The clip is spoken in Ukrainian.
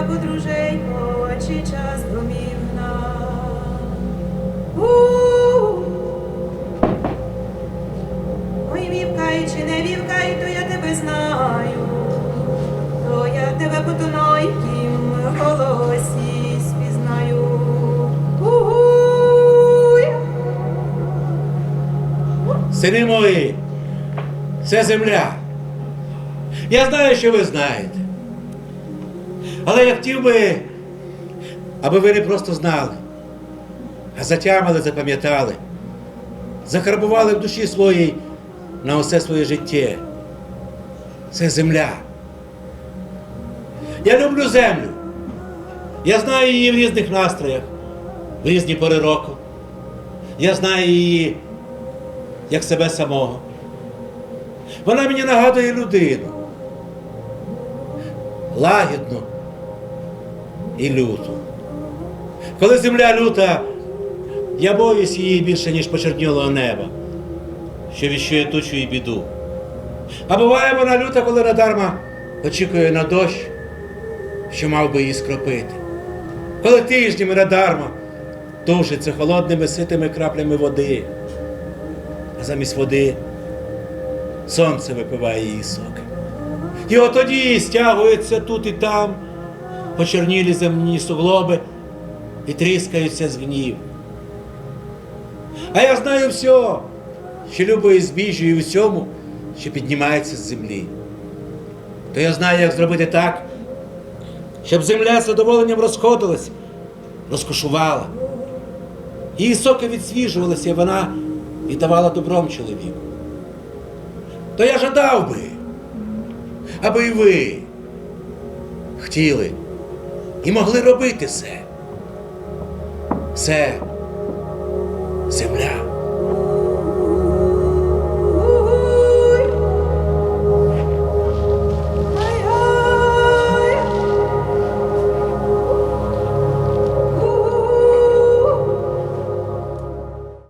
я, подруженько, чи час промів нам. Ой, вівкай, чи не вівкай, то я тебе знаю, то я тебе по тонойкім голосі. Сини мої, це земля. Я знаю, що ви знаєте. Але я хотів би, аби ви не просто знали, а затямили, запам'ятали, закарбували в душі своїй на усе своє життя. Це земля. Я люблю землю. Я знаю її в різних настроях, в різні пори року. Я знаю її як себе самого. Вона мені нагадує людину. Лагідну і люту. Коли земля люта, я боюсь її більше, ніж почернілого неба, що віщує тучу і біду. А буває вона люта, коли надарма очікує на дощ, що мав би її скропити. Коли тижнями надарма тушиться холодними ситими краплями води а замість води сонце випиває її соки. І от тоді стягуються тут і там почернілі земні суглоби і тріскаються з гнів. А я знаю все, що любою збіжжю і всьому, що піднімається з землі. То я знаю, як зробити так, щоб земля з задоволенням розходилась, розкошувала. Її соки відсвіжувалися, і вона і давала добром чоловіку. То я жадав би, аби і ви хотіли і могли робити це. Це земля.